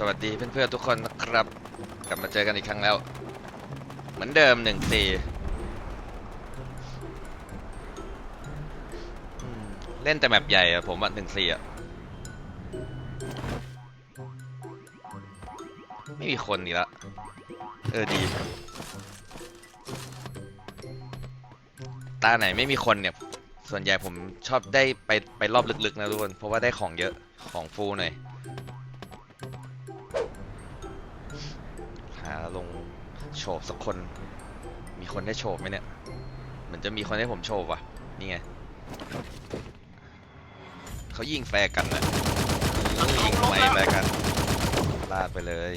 สวัสดีเพื่อนๆทุกคนนะครับ กลับมาเจอกันอีกครั้งแล้ว เหมือนเดิมหนึ่งสี่เล่นแต่แมปใหญ่อะผมอะหนึ่งสี่อะไม่มีคนอีกละเออดี ตาไหนไม่มีคนเนี่ย ส่วนใหญ่ผมชอบได้ไปไปรอบลึกๆนะทุกคน เพราะว่าได้ของเยอะของฟูหน่อย ลงโฉบสักคน มีคนได้โฉบไหมเนี่ย เหมือนจะมีคนให้ผมโฉบว่ะ นี่ไง เขายิงแฟร์กันนะยิงทำไมแฟร์กัน ลาดไปเลย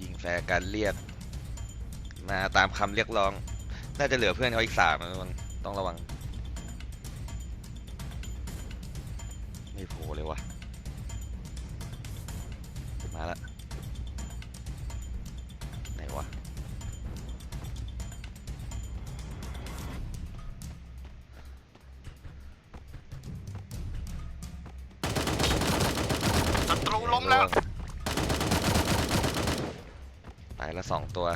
ยิงแฟร์กันเรียก มาตามคำเรียกร้อง น่าจะเหลือเพื่อนเขาอีกสามนะทุกคนต้องระวัง ไม่โผล่เลยว่ะ มาละไหนวะศัตรูล้มแล้ว ตายละสองตัว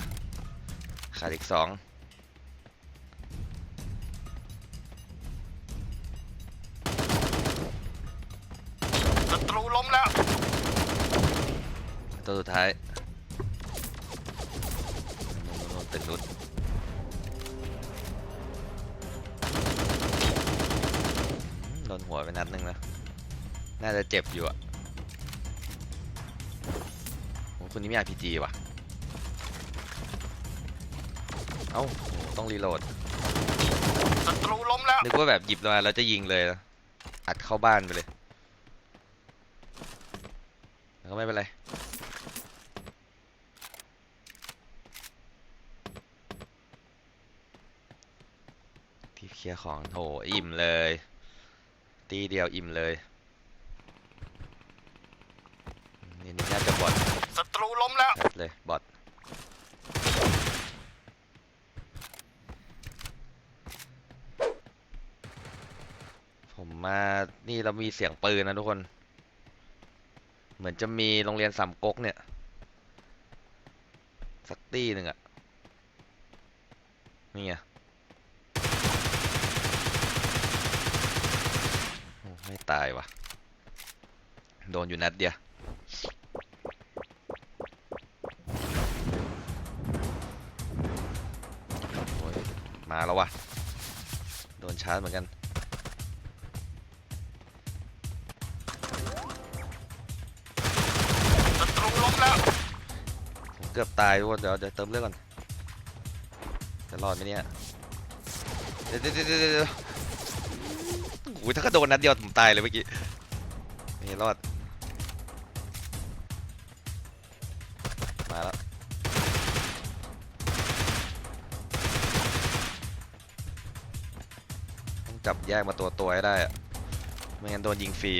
ขาดอีกสอง ตัวสุดท้ายโน่นๆๆตึกนุดอืมโดนหัวไปนัดหนึงนะน่าจะเจ็บอยู่อะโอ้คนนี้มี RPG ว่ะ เอ้าโหต้องรีโหลดศัตรูล้มแล้วนึกว่าแบบหยิบมาแล้วจะยิงเลยนะอัดเข้าบ้านไปเลยแล้วก็ไม่เป็นไร ที่เคลียร์ของโถอิ่มเลย ตีเดียวอิ่มเลยนี่นี่น่าจะบอทศัตรูล้มแล้วชัดเลยบอทผมมานี่เรามีเสียงปืนนะทุกคน เหมือนจะมีโรงเรียนสามก๊กเนี่ย สักตี้หนึ่งอะนี่ไงโอ้ไม่ ตายว่ะโดนอยู่นัดเดียวโอ้ยมาแล้ววะโดนชาร์จเหมือนกันศัตรูล้มแล้วผมเกือบตายทุกคนเดี๋ยวเดี๋ยวเติมเลือดก่อนจะรอดไหมเนี่ยเดี๋ยวเดี๋ยวเดี๋ยว อ้ยถ้าก็โดนนัดเดียวผมตายเลยเมื่อกี้ไม่รอด มาแล้ว ต้องจับแยกมาตัวตัวให้ได้อะไม่งั้นโดนยิงฟรี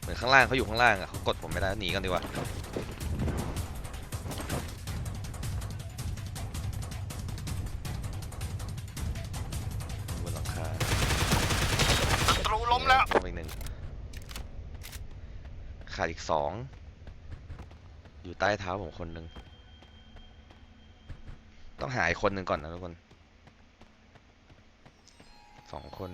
เหมือนข้างล่างเขาอยู่ข้างล่างอะเขากดผมไม่ได้หนีกันดีกว่า ขาดอีกสอง อยู่ใต้เท้าผมคนหนึ่ง ต้องหาอีกคนหนึ่งก่อนนะทุกคน สองคน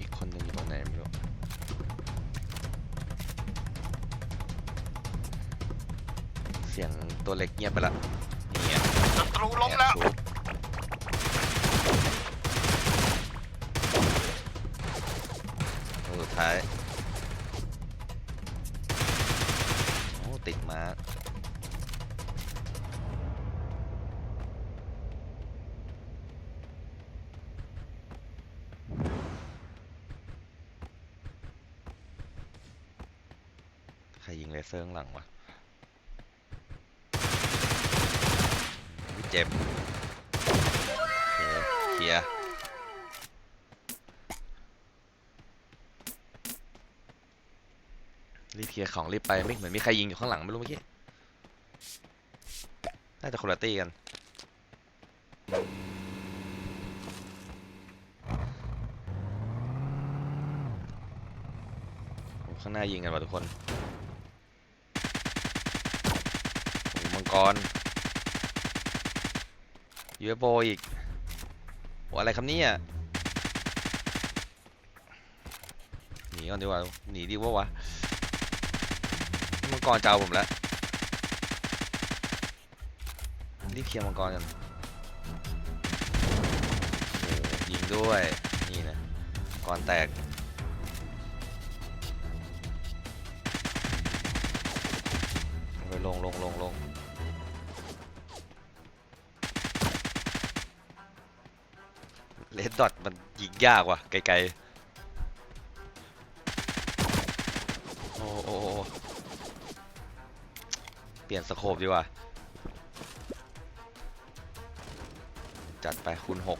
อีกคนหนึ่งอยู่ตรงไหนไม่รู้เสียงตัวเล็กเงียบไปละนี่ไงศัตรูล้มแล้ว ท้ายโอ้ติดมาใครยิงเลเซอร์ข้างหลังวะเจ็บเคเคลียร์ รีบเคลียร์ของรีบไปไม่เหมือนมีใครยิงอยู่ข้างหลังไม่รู้เมื่อกี้ น่าจะคนละตีกัน ข้างหน้ายิงกันว่ะทุกคนโอ้มังกร UFO อีกโอ้อะไรครับเนี่ยหนีก่อนดีกว่าหนีดีกว่าวะ มังกรจะเอาผมแล้วรีบเคลียร์มังกรกันโอ้โหยิงด้วยนี่นะมังกรแตกไปลงลงลงลงเลดดอทมันยิงยากว่ะไกลๆโอ้โอ้โอ้ เปลี่ยนสโคปดีกว่า จัดไปคูณหก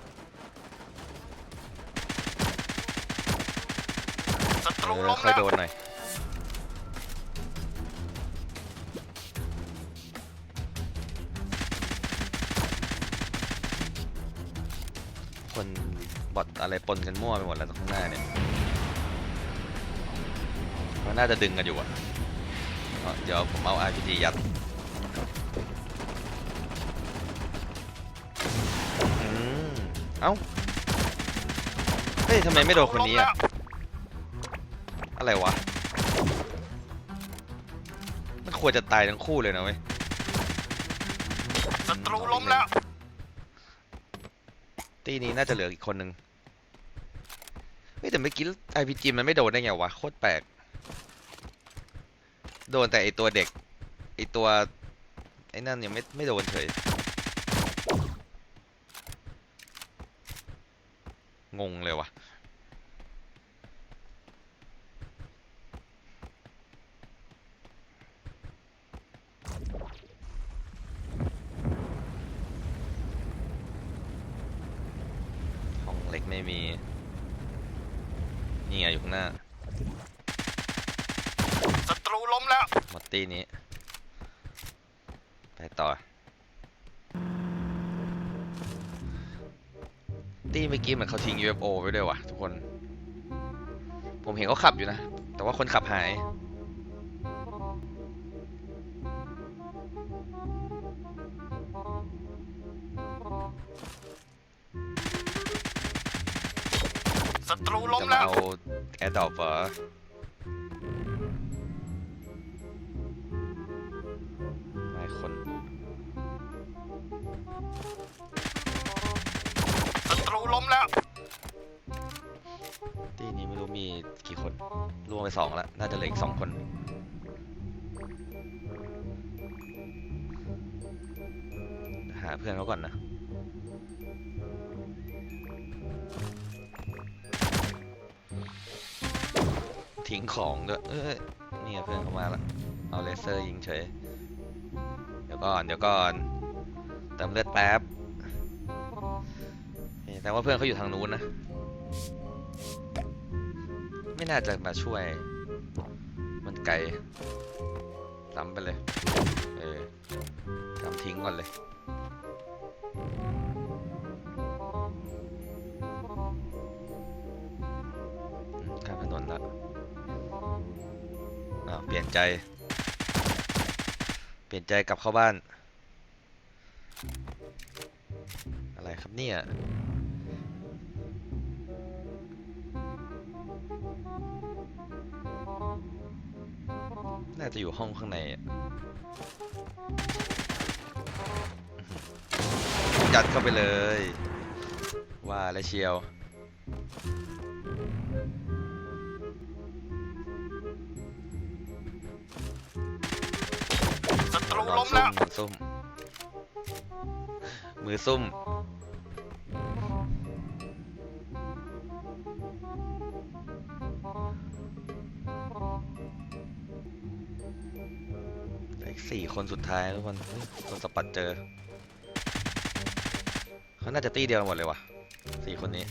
ศัตเอรูอล้มค่อยแล้วโดนหน่อย คนบอทอะไรปนกันมั่วไปหมดแล้วตรงข้างหน้าเนี่ยมันน่าจะดึงกันอยู่อะ เอาเดี๋ยวผมเอา RPG ยัดอืมเอ้า เฮ้ยทำไมไม่โดนคนนี้อะอะไรวะ มันควรจะตายทั้งคู่เลยนะเว้ย ศัตรูล้มแล้ว ตีนี้น่าจะเหลืออีกคนนึงเฮ้ยแต่เมื่อกี้ RPG มันไม่โดนได้ไงวะ โคตรแปลก โดนแต่ไอตัวเด็ก ไอตัวไอ้นั่นยังไม่ไม่โดนเฉย งงเลยวะห้องเล็กไม่มี นี่ไงอยู่ข้างหน้า รูล้มแล้ว หมดตีนี้ ไปต่อ ตีเมื่อกี้เหมือนเขาทิ้ง UFO ไว้ด้วยว่ะทุกคน ผมเห็นเขาขับอยู่นะ แต่ว่าคนขับหายศัตรูล้มจะมาแล้ว เอาแอร์ดรอปเหรอ มีกี่คนรวมไปสองแล้ว น่าจะเหลืออีกสองคนหาเพื่อนเขาก่อนนะทิ้งของด้วยเอ้ยนี่เพื่อนเข้ามาละเอาเลเซอร์ยิงเฉย เดี๋ยวก่อน เดี๋ยวก่อนเติมเลือดแป๊บแต่ว่าเพื่อนเขาอยู่ทางนู้นนะ ไม่น่าจะมาช่วย มันไกลซ้ำไปเลย เออซ้ำทิ้งก่อนเลย ข้ามถนนละอ้าเปลี่ยนใจ เปลี่ยนใจกลับเข้าบ้าน อะไรครับเนี่ย น่าจะอยู่ห้องข้างในอะอื้อหือยัดเข้าไปเลย ว่าแล้วเชียวศัตรูนอนล้มซุ่แล้วมนอนซุ่ม มือซุ่ม สี่คนสุดท้ายทุกคนเฮ้ยคนสปัดเจอ เขาน่าจะตีเดียวกันหมดเลยว่ะสี่คนนี้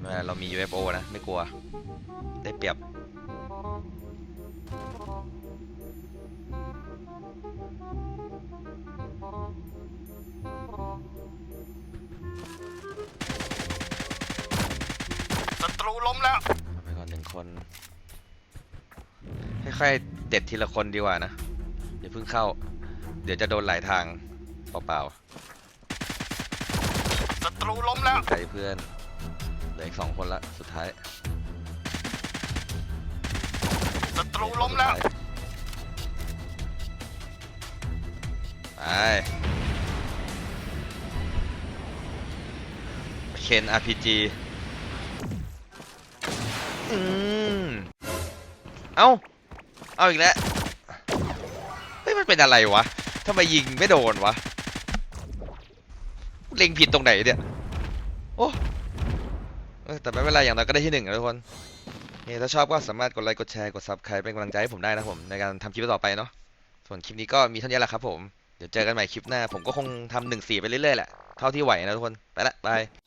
เวลาเรามี UFO นะ ไม่กลัว ได้เปรียบศัตรูล้มแล้วไปก่อนหนึ่งคน ค่อยๆ เด็ดทีละคนดีกว่านะ อย่าเพิ่งเข้า เดี๋ยวจะโดนหลายทางเปล่าศัตรูล้มแล้วๆใจเพื่อน เหลืออีกสองคนละสุดท้ายศัตรูล้มแล้วไปเคน RPG อืมเอ้า เอาอีกแล้ว เฮ้ย มันเป็นอะไรวะทำไมยิงไม่โดนวะ เล็งผิดตรงไหนเนี่ย โอ้แต่ไม่เป็นไรอย่างน้อยก็ได้ที่หนึ่งนะทุกคนนี่ถ้าชอบก็สามารถกดไลค์ กดแชร์ กด subscribe เป็นกำลังใจให้ผมได้นะผม ในการทำคลิปต่อไปเนาะ ส่วนคลิปนี้ก็มีเท่านี้แหละครับผม เดี๋ยวเจอกันใหม่คลิปหน้า ผมก็คงทำหนึ่งสี่ไปเรื่อยๆแหละ เท่าที่ไหวนะทุกคน ไปละบาย